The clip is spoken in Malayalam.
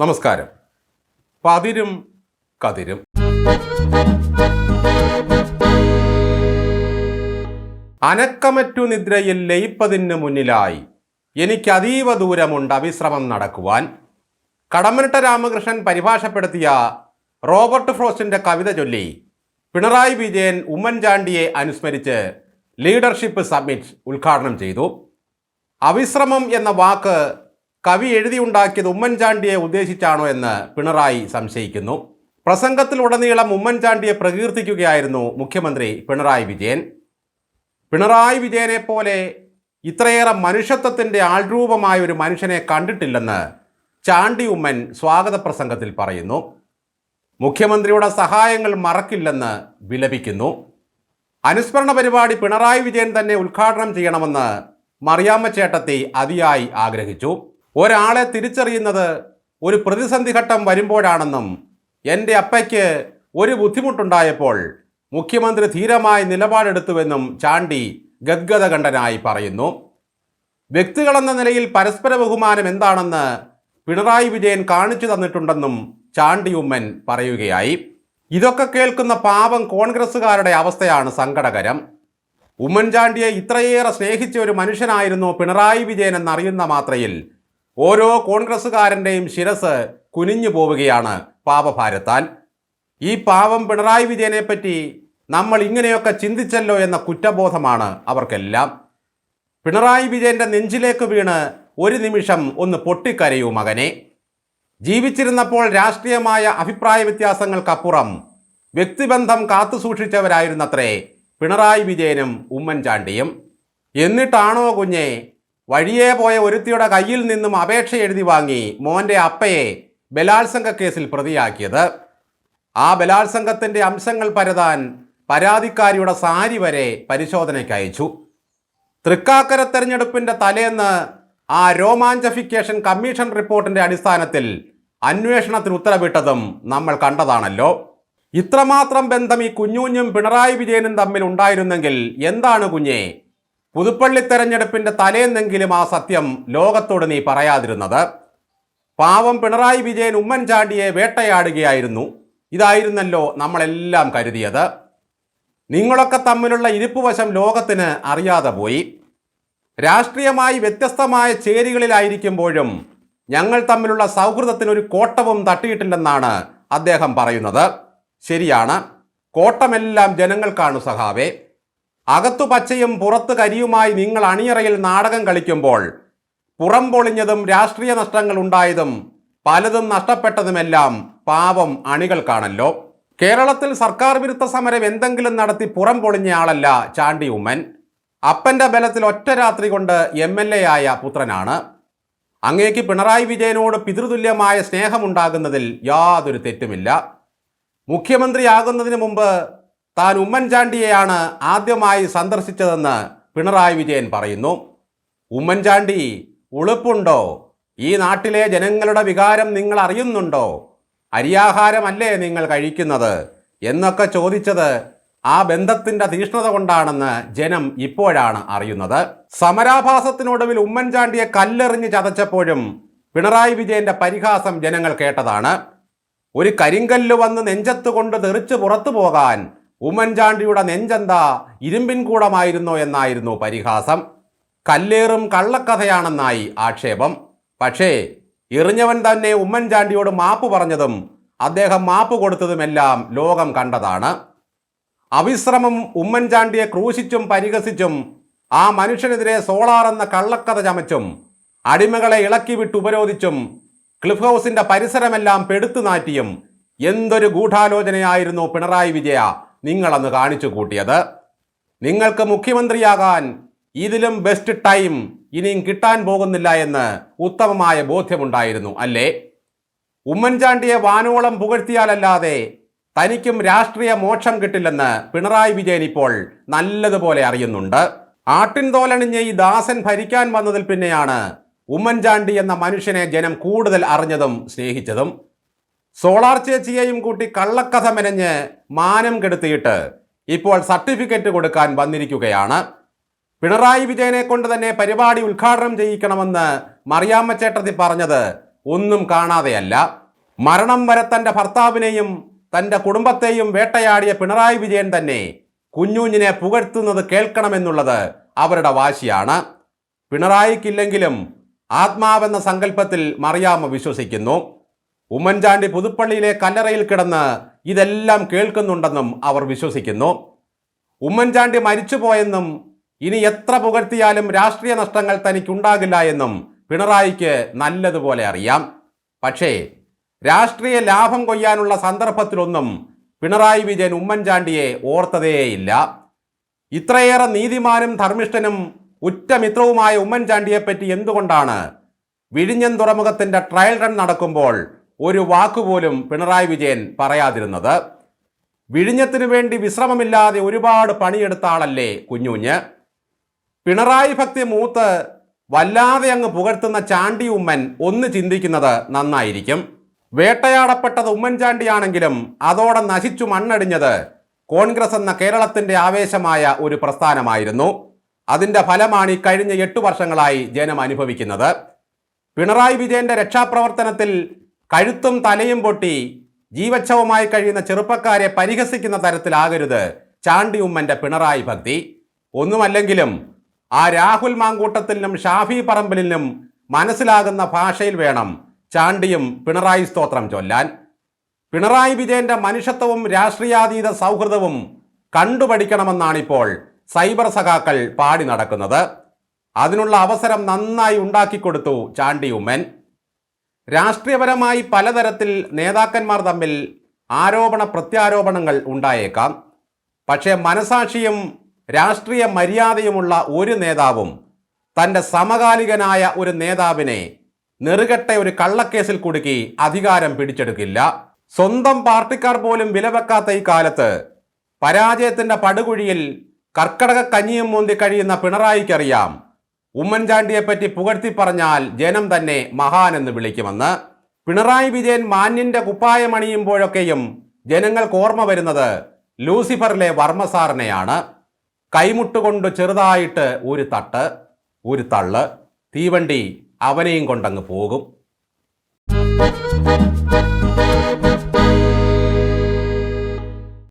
നമസ്കാരം. പതിരും കതിരും. അനക്കമറ്റു നിദ്രയിൽ ലയിപ്പതിന് മുന്നിലായി എനിക്ക് അതീവ ദൂരമുണ്ട് അവിശ്രമം നടക്കുവാൻ. കടമനിട്ട രാമകൃഷ്ണൻ പരിഭാഷപ്പെടുത്തിയ റോബർട്ട് ഫ്രോസ്റ്റിന്റെ കവിത ചൊല്ലി പിണറായി വിജയൻ ഉമ്മൻചാണ്ടിയെ അനുസ്മരിച്ച് ലീഡർഷിപ്പ് സമ്മിറ്റ് ഉദ്ഘാടനം ചെയ്തു. അവിശ്രമം എന്ന വാക്ക് കവി എഴുതിയുണ്ടാക്കിയത് ഉമ്മൻചാണ്ടിയെ ഉദ്ദേശിച്ചാണോ എന്ന് പിണറായി സംശയിക്കുന്നു. പ്രസംഗത്തിൽ പ്രസംഗത്തിലുടനീളം ഉമ്മൻചാണ്ടിയെ പ്രകീർത്തിക്കുകയായിരുന്നു മുഖ്യമന്ത്രി പിണറായി വിജയൻ. പിണറായി വിജയനെ പോലെ ഇത്രയേറെ മനുഷ്യത്വത്തിന്റെ ആൾരൂപമായ ഒരു മനുഷ്യനെ കണ്ടിട്ടില്ലെന്ന് ചാണ്ടി ഉമ്മൻ സ്വാഗത പ്രസംഗത്തിൽ പറയുന്നു. മുഖ്യമന്ത്രിയുടെ സഹായങ്ങൾ മറക്കില്ലെന്ന് വിലപിക്കുന്നു. അനുസ്മരണ പരിപാടി പിണറായി വിജയൻ തന്നെ ഉദ്ഘാടനം ചെയ്യണമെന്ന് മറിയാമ്മ ചേട്ടത്തി അതിയായി ആഗ്രഹിച്ചു. ഒരാളെ തിരിച്ചറിയുന്നത് ഒരു പ്രതിസന്ധി ഘട്ടം വരുമ്പോഴാണെന്നും എന്റെ അപ്പയ്ക്ക് ഒരു ബുദ്ധിമുട്ടുണ്ടായപ്പോൾ മുഖ്യമന്ത്രി ധീരമായി നിലപാടെടുത്തുവെന്നും ചാണ്ടി ഗദ്ഗതകണ്ഠനായി പറയുന്നു. വ്യക്തികളെന്ന നിലയിൽ പരസ്പര ബഹുമാനം എന്താണെന്ന് പിണറായി വിജയൻ കാണിച്ചു തന്നിട്ടുണ്ടെന്നും ചാണ്ടി ഉമ്മൻ പറയുകയായി. ഇതൊക്കെ കേൾക്കുന്ന പാവം കോൺഗ്രസ്സുകാരുടെ അവസ്ഥയാണ് സങ്കടകരം. ഉമ്മൻചാണ്ടിയെ ഇത്രയേറെ സ്നേഹിച്ച ഒരു മനുഷ്യനായിരുന്നു പിണറായി വിജയൻ എന്നറിയുന്ന മാത്രയിൽ ഓരോ കോൺഗ്രസ്സുകാരന്റെയും ശിരസ് കുനിഞ്ഞു പോവുകയാണ് പാപഭാരത്താൽ. ഈ പാവം പിണറായി വിജയനെ പറ്റി നമ്മൾ ഇങ്ങനെയൊക്കെ ചിന്തിച്ചല്ലോ എന്ന കുറ്റബോധമാണ് അവർക്കെല്ലാം. പിണറായി വിജയന്റെ നെഞ്ചിലേക്ക് വീണ് ഒരു നിമിഷം ഒന്ന് പൊട്ടിക്കരയൂ മകനെ. ജീവിച്ചിരുന്നപ്പോൾ രാഷ്ട്രീയമായ അഭിപ്രായ വ്യത്യാസങ്ങൾക്കപ്പുറം വ്യക്തിബന്ധം കാത്തു സൂക്ഷിച്ചവരായിരുന്നത്രേ പിണറായി വിജയനും ഉമ്മൻചാണ്ടിയും. എന്നിട്ടാണോ കുഞ്ഞെ വഴിയേ പോയ ഒരുത്തിയുടെ കയ്യിൽ നിന്നും അപേക്ഷ എഴുതി വാങ്ങി മോന്റെ അപ്പയെ ബലാത്സംഗ കേസിൽ പ്രതിയാക്കിയത്. ആ ബലാത്സംഗത്തിന്റെ അംശങ്ങൾ പരതാൻ പരാതിക്കാരിയുടെ സാരി വരെ പരിശോധനയ്ക്ക് അയച്ചു. തൃക്കാക്കര തെരഞ്ഞെടുപ്പിന്റെ തലേന്ന് ആ രോമാഞ്ചഫിക്കേഷൻ കമ്മീഷൻ റിപ്പോർട്ടിന്റെ അടിസ്ഥാനത്തിൽ അന്വേഷണത്തിന് ഉത്തരവിട്ടതും നമ്മൾ കണ്ടതാണല്ലോ. ഇത്രമാത്രം ബന്ധം ഈ കുഞ്ഞുഞ്ഞും പിണറായി വിജയനും തമ്മിൽ ഉണ്ടായിരുന്നെങ്കിൽ എന്താണ് കുഞ്ഞെ? പുതുപ്പള്ളി തെരഞ്ഞെടുപ്പിന്റെ തലേന്നെങ്കിലും ആ സത്യം ലോകത്തോട് നീ പറയാതിരുന്നത്. പാവം പിണറായി വിജയൻ ഉമ്മൻചാണ്ടിയെ വേട്ടയാടുകയായിരുന്നു. ഇതായിരുന്നല്ലോ നമ്മളെല്ലാം കരുതിയത്. നിങ്ങളൊക്കെ തമ്മിലുള്ള ഇരിപ്പുവശം ലോകത്തിന് അറിയാതെ പോയി. രാഷ്ട്രീയമായി വ്യത്യസ്തമായ ചേരികളിലായിരിക്കുമ്പോഴും ഞങ്ങൾ തമ്മിലുള്ള സൗഹൃദത്തിനൊരു കോട്ടവും തട്ടിയിട്ടില്ലെന്നാണ് അദ്ദേഹം പറയുന്നത്. ശരിയാണ്. കോട്ടമെല്ലാം ജനങ്ങൾക്കാണ് സഹാവേ. അകത്തു പച്ചയും പുറത്ത് കരിയുമായി നിങ്ങൾ അണിയറയിൽ നാടകം കളിക്കുമ്പോൾ പുറം പൊളിഞ്ഞതും രാഷ്ട്രീയ നഷ്ടങ്ങൾ ഉണ്ടായതും പലതും നഷ്ടപ്പെട്ടതുമെല്ലാം പാവം അണികൾക്കാണല്ലോ. കേരളത്തിൽ സർക്കാർ വിരുദ്ധ സമരം എന്തെങ്കിലും നടത്തി പുറം പൊളിഞ്ഞ ആളല്ല ചാണ്ടി ഉമ്മൻ. അപ്പന്റെ ബലത്തിൽ ഒറ്റ രാത്രി കൊണ്ട് എം എൽ എ ആയ പുത്രനാണ്. അങ്ങേക്ക് പിണറായി വിജയനോട് പിതൃതുല്യമായ സ്നേഹമുണ്ടാകുന്നതിൽ യാതൊരു തെറ്റുമില്ല. മുഖ്യമന്ത്രിയാകുന്നതിന് മുമ്പ് താൻ ഉമ്മൻചാണ്ടിയെയാണ് ആദ്യമായി സന്ദർശിച്ചതെന്ന് പിണറായി വിജയൻ പറയുന്നു. ഉമ്മൻചാണ്ടി ഉളുപ്പുണ്ടോ? ഈ നാട്ടിലെ ജനങ്ങളുടെ വികാരം നിങ്ങൾ അറിയുന്നുണ്ടോ? അരിയാഹാരമല്ലേ നിങ്ങൾ കഴിക്കുന്നത്? എന്നൊക്കെ ചോദിച്ചത് ആ ബന്ധത്തിന്റെ തീഷ്ണത കൊണ്ടാണെന്ന് ജനം ഇപ്പോഴാണ് അറിയുന്നത്. സമരാഭാസത്തിനൊടുവിൽ ഉമ്മൻചാണ്ടിയെ കല്ലെറിഞ്ഞ് ചതച്ചപ്പോഴും പിണറായി വിജയന്റെ പരിഹാസം ജനങ്ങൾ കേട്ടതാണ്. ഒരു കരിങ്കല്ല് വന്ന് നെഞ്ചത്ത് കൊണ്ട് തെറിച്ച് പുറത്തു പോകാൻ ഉമ്മൻചാണ്ടിയുടെ നെഞ്ചെന്താ? ഇരുമ്പിൻ കൂടമായിരുന്നോ എന്നായിരുന്നു പരിഹാസം. കല്ലേറും കള്ളക്കഥയാണെന്നായി ആക്ഷേപം. പക്ഷേ എറിഞ്ഞവൻ തന്നെ ഉമ്മൻചാണ്ടിയോട് മാപ്പ് പറഞ്ഞതും അദ്ദേഹം മാപ്പ് കൊടുത്തതുമെല്ലാം ലോകം കണ്ടതാണ്. അവിശ്രമം ഉമ്മൻചാണ്ടിയെ ക്രൂശിച്ചും പരിഹസിച്ചും ആ മനുഷ്യനെതിരെ സോളാർ എന്ന കള്ളക്കഥ ചമച്ചും അടിമകളെ ഇളക്കി വിട്ട് ഉപരോധിച്ചും ക്ലിഫ് ഹൗസിന്റെ പരിസരമെല്ലാം പെടുത്തു നാറ്റിയും എന്തൊരു ഗൂഢാലോചനയായിരുന്നു പിണറായി വിജയ. നിങ്ങളന്ന് കാണിച്ചു കൂട്ടിയത്. നിങ്ങൾക്ക് മുഖ്യമന്ത്രിയാകാൻ ഇതിലും ബെസ്റ്റ് ടൈം ഇനിയും കിട്ടാൻ പോകുന്നില്ല എന്ന് ഉത്തമമായ ബോധ്യമുണ്ടായിരുന്നു അല്ലേ? ഉമ്മൻചാണ്ടിയെ വാനോളം പുകഴ്ത്തിയാലല്ലാതെ തനിക്കും രാഷ്ട്രീയ മോക്ഷം കിട്ടില്ലെന്ന് പിണറായി വിജയൻ ഇപ്പോൾ നല്ലതുപോലെ അറിയുന്നുണ്ട്. ആട്ടിൻതോലണിഞ്ഞ് ഈ ദാസൻ ഭരിക്കാൻ വന്നതിൽ പിന്നെയാണ് ഉമ്മൻചാണ്ടി എന്ന മനുഷ്യനെ ജനം കൂടുതൽ അറിഞ്ഞതും സ്നേഹിച്ചതും. സോളാർ ചേച്ചിയെയും കൂട്ടി കള്ളക്കഥ മെനഞ്ഞ് മാനം കെടുത്തിയിട്ട് ഇപ്പോൾ സർട്ടിഫിക്കറ്റ് കൊടുക്കാൻ വന്നിരിക്കുകയാണ്. പിണറായി വിജയനെ കൊണ്ട് തന്നെ പരിപാടി ഉദ്ഘാടനം ചെയ്യിക്കണമെന്ന് മറിയാമ്മ ചേട്ടത്തി പറഞ്ഞത് ഒന്നും കാണാതെയല്ല. മരണം വരെ തന്റെ ഭർത്താവിനെയും തന്റെ കുടുംബത്തെയും വേട്ടയാടിയ പിണറായി വിജയൻ തന്നെ കുഞ്ഞുഞ്ഞിനെ പുകഴ്ത്തുന്നത് കേൾക്കണമെന്നുള്ളത് അവരുടെ വാശിയാണ്. പിണറായിക്കില്ലെങ്കിലും ആത്മാവെന്ന സങ്കല്പത്തിൽ മറിയാമ്മ വിശ്വസിക്കുന്നു. ഉമ്മൻചാണ്ടി പുതുപ്പള്ളിയിലെ കല്ലറയിൽ കിടന്ന് ഇതെല്ലാം കേൾക്കുന്നുണ്ടെന്നും അവർ വിശ്വസിക്കുന്നു. ഉമ്മൻചാണ്ടി മരിച്ചുപോയെന്നും ഇനി എത്ര പുകഴ്ത്തിയാലും രാഷ്ട്രീയ നഷ്ടങ്ങൾ തനിക്കുണ്ടാകില്ല എന്നും പിണറായിക്ക് നല്ലതുപോലെ അറിയാം. പക്ഷേ രാഷ്ട്രീയ ലാഭം കൊയ്യാനുള്ള സന്ദർഭത്തിലൊന്നും പിണറായി വിജയൻ ഉമ്മൻചാണ്ടിയെ ഓർത്തതേയില്ല. ഇത്രയേറെ നീതിമാനും ധർമ്മിഷ്ഠനും ഉറ്റമിത്രവുമായ ഉമ്മൻചാണ്ടിയെപ്പറ്റി എന്തുകൊണ്ടാണ് വിഴിഞ്ഞൻ തുറമുഖത്തിന്റെ ട്രയൽ റൺ നടക്കുമ്പോൾ ഒരു വാക്കുപോലും പിണറായി വിജയൻ പറയാതിരുന്നത്. വിഴിഞ്ഞത്തിനു വേണ്ടി വിശ്രമമില്ലാതെ ഒരുപാട് പണിയെടുത്ത ആളല്ലേ കുഞ്ഞുഞ്ഞ്. പിണറായി ഭക്തി മൂത്ത് വല്ലാതെ അങ്ങ് പുകഴ്ത്തുന്ന ചാണ്ടി ഉമ്മൻ ഒന്ന് ചിന്തിക്കുന്നത് നന്നായിരിക്കും. വേട്ടയാടപ്പെട്ടത് ഉമ്മൻചാണ്ടിയാണെങ്കിലും അതോടെ നശിച്ചു മണ്ണടിഞ്ഞത് കോൺഗ്രസ് എന്ന കേരളത്തിന്റെ ആവേശമായ ഒരു പ്രസ്ഥാനമായിരുന്നു. അതിന്റെ ഫലമാണ് ഈ കഴിഞ്ഞ എട്ടു വർഷങ്ങളായി ജനം അനുഭവിക്കുന്നത്. പിണറായി വിജയന്റെ രക്ഷാപ്രവർത്തനത്തിൽ കഴുത്തും തലയും പൊട്ടി ജീവച്ഛവമായി കഴിയുന്ന ചെറുപ്പക്കാരെ പരിഹസിക്കുന്ന തരത്തിലാകരുത്. ചാണ്ടി ഉമ്മന്റെ പിണറായി ഭക്തി. ഒന്നുമല്ലെങ്കിലും ആ രാഹുൽ മാങ്കൂട്ടത്തിലും ഷാഫി പറമ്പലിനും മനസ്സിലാകുന്ന ഭാഷയിൽ വേണം ചാണ്ടിയും പിണറായി സ്തോത്രം ചൊല്ലാൻ. പിണറായി വിജയന്റെ മനുഷ്യത്വവും രാഷ്ട്രീയാതീത സൗഹൃദവും കണ്ടുപഠിക്കണമെന്നാണിപ്പോൾ സൈബർ സഖാക്കൾ പാടി നടക്കുന്നത്. അതിനുള്ള അവസരം നന്നായി ഉണ്ടാക്കിക്കൊടുത്തു ചാണ്ടി ഉമ്മൻ. രാഷ്ട്രീയപരമായി പലതരത്തിൽ നേതാക്കന്മാർ തമ്മിൽ ആരോപണ പ്രത്യാരോപണങ്ങൾ ഉണ്ടായേക്കാം. പക്ഷേ മനസാക്ഷിയും രാഷ്ട്രീയ മര്യാദയുമുള്ള ഒരു നേതാവും തന്റെ സമകാലികനായ ഒരു നേതാവിനെ നെറുകെട്ട ഒരു കള്ളക്കേസിൽ കുടുക്കി അധികാരം പിടിച്ചെടുക്കില്ല. സ്വന്തം പാർട്ടിക്കാർ പോലും വിലവെക്കാത്ത ഈ കാലത്ത് പരാജയത്തിന്റെ പടുകുഴിയിൽ കർക്കടക കഞ്ഞിയും മൂന്തി കഴിയുന്ന പിണറായിക്കറിയാം ഉമ്മൻചാണ്ടിയെപ്പറ്റി പുകഴ്ത്തി പറഞ്ഞാൽ ജനം തന്നെ മഹാൻ എന്ന് വിളിക്കുമെന്ന്. പിണറായി വിജയൻ മാന്യന്റെ കുപ്പായമണിയുമ്പോഴൊക്കെയും ജനങ്ങൾക്ക് ഓർമ്മ വരുന്നത് ലൂസിഫറിലെ വർമ്മസാറിനെയാണ്. കൈമുട്ടുകൊണ്ട് ചെറുതായിട്ട് ഒരു തട്ട് ഒരു തള്ള് തീവണ്ടി അവനെയും കൊണ്ടങ്ങ് പോകും.